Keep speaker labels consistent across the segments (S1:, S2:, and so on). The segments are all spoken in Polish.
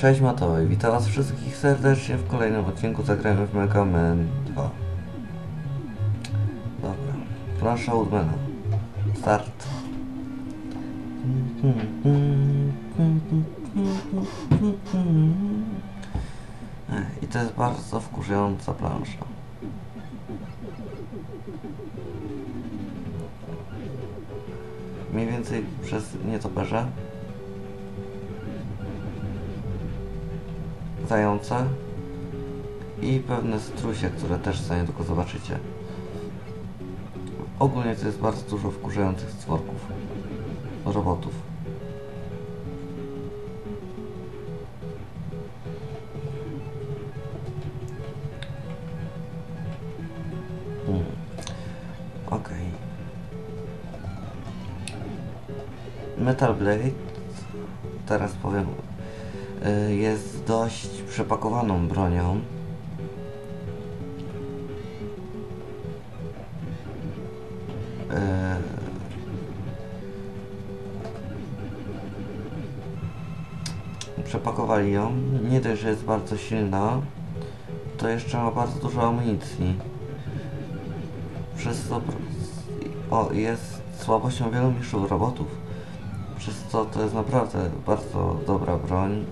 S1: Cześć Matoły, witam was wszystkich serdecznie w kolejnym odcinku Zagrajmy w Mega Man 2 Dobra, plansza Woodmana Start. I to jest bardzo wkurzająca plansza. Mniej więcej przez nietoperze zające i pewne strusie, które też za niedługo zobaczycie. Ogólnie to jest bardzo dużo wkurzających stworków, robotów. Hmm. Okej. Metal Blade, teraz powiem jest dość przepakowaną bronią. Y, Przepakowali ją. Nie dość, że jest bardzo silna, to jeszcze ma bardzo dużo amunicji. Przez to o, jest słabością wielu mistrzów robotów. Przez co to jest naprawdę bardzo dobra broń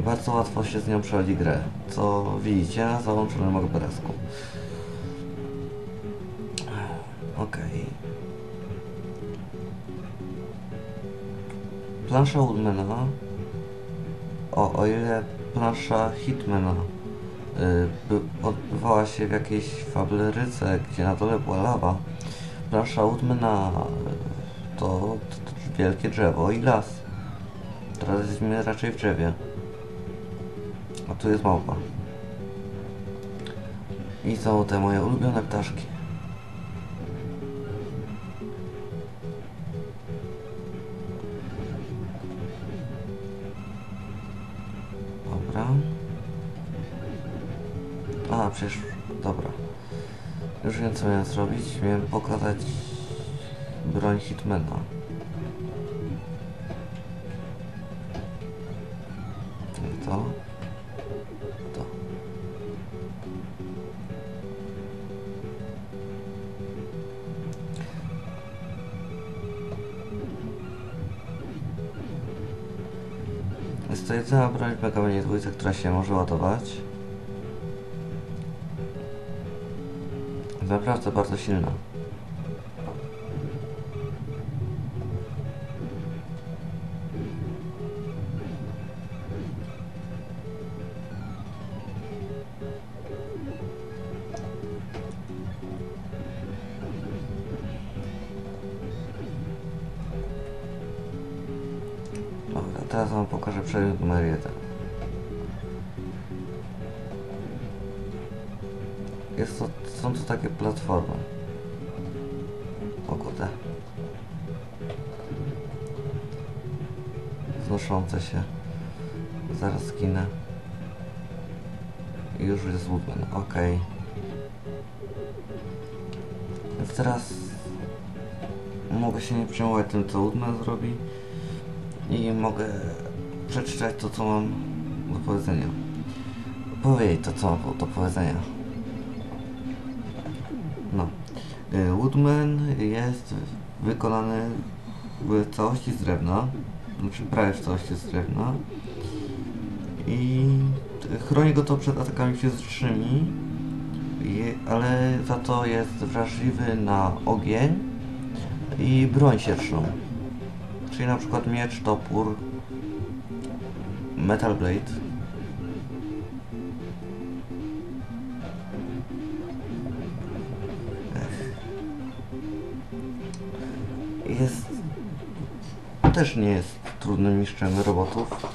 S1: i bardzo łatwo się z nią przechodzi grę, co widzicie na załączonym obrazku. Okej. Plansza Woodmana. O, o ile plansza Hitmana y, by, odbywała się w jakiejś fableryce, gdzie na dole była lawa, plansza Woodmana y, to, to, to wielkie drzewo i las. Teraz jesteśmy raczej w drzewie. A tu jest małpa. I są te moje ulubione ptaszki. Dobra. A, przecież... Dobra. Już wiem co miałem zrobić. Miałem pokazać broń Hitmana. Jest to jedyna broń w Mega Manie dwójce, która się może ładować. Naprawdę bardzo silna. Dobra, teraz wam pokażę przedmiot numer jeden. Jest to, są to takie platformy. O kurde. Znoszące się. Zaraz skinę. Już jest Woodman, okej. Więc teraz mogę się nie przejmować tym, co Woodman zrobi i mogę przeczytać to, co mam do powiedzenia. Powiedzieć to, co mam do powiedzenia. No. Y, Woodman jest wykonany w całości z drewna, znaczy prawie w całości z drewna i chroni go to przed atakami fizycznymi, ale za to jest wrażliwy na ogień i broń sieczną. Czyli na przykład miecz, topór, metal blade. Jest... Też nie jest trudnym mistrzem robotów.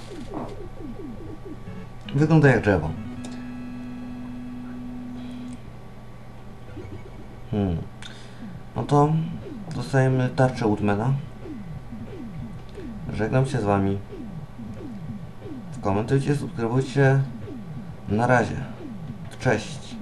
S1: Wygląda jak drzewo. Hmm. No to dostajemy tarczę Woodmana. Żegnam się z wami. Komentujcie, subskrybujcie. Na razie. Cześć.